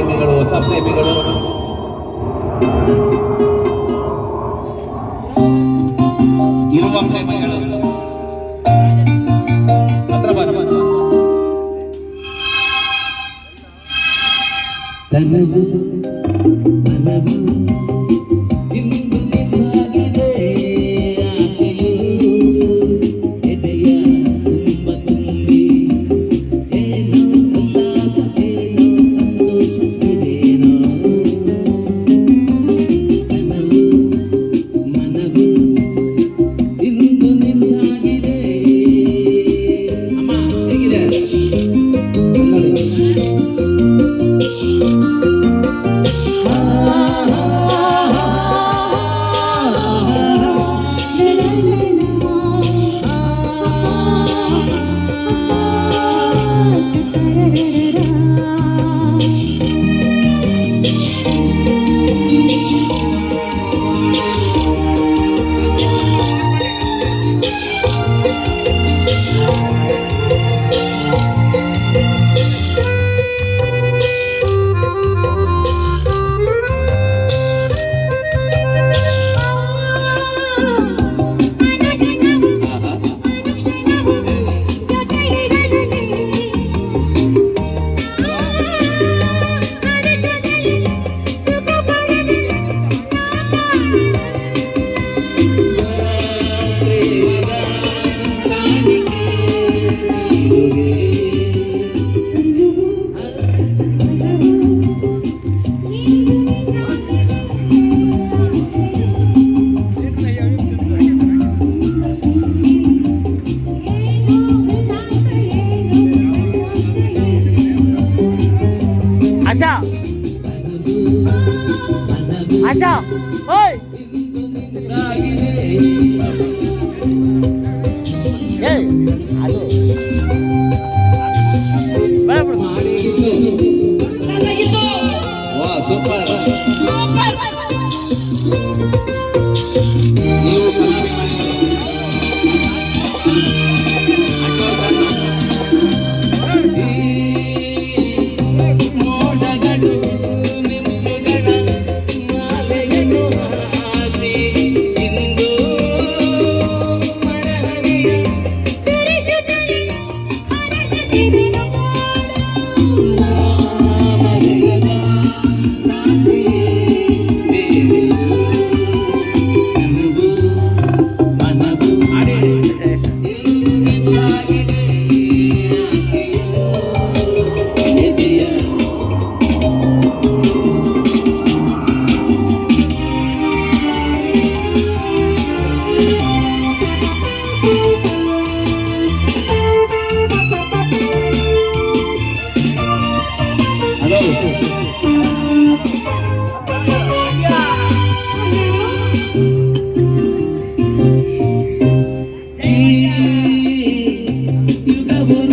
ರೇಖೆಗಳು ಹೊಸ ಪ್ರೇಮಿಗಳು ಇರುವ ಪ್ರೇಮಿಗಳು Thank. 马上，哎。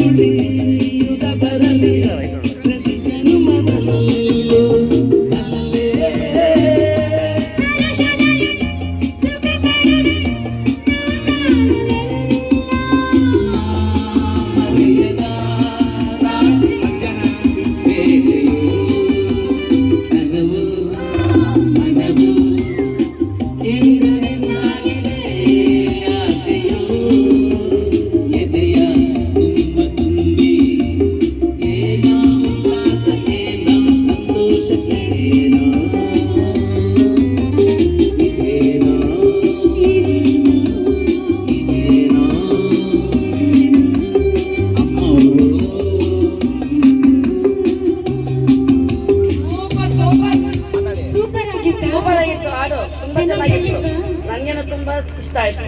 You. ಚೆನ್ನಾಗಿತ್ತು. ನಂಗೇನು ತುಂಬಾ ಇಷ್ಟ ಆಯ್ತು.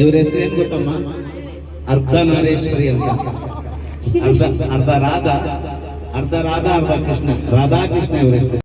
ಇವ್ರ ಹೆಸರು ಏನ್ ಗೊತ್ತಮ್ಮ? ಅರ್ಧ ನಾರೇಶ್ವರಿ ಅಂತ. ಅರ್ಧ ಅರ್ಧ ರಾಧಾ ಅರ್ಧ ರಾಧಾ ಅರ್ಧ ಕೃಷ್ಣ. ರಾಧಾ ಕೃಷ್ಣ ಇವ್ರ ಹೆಸರು.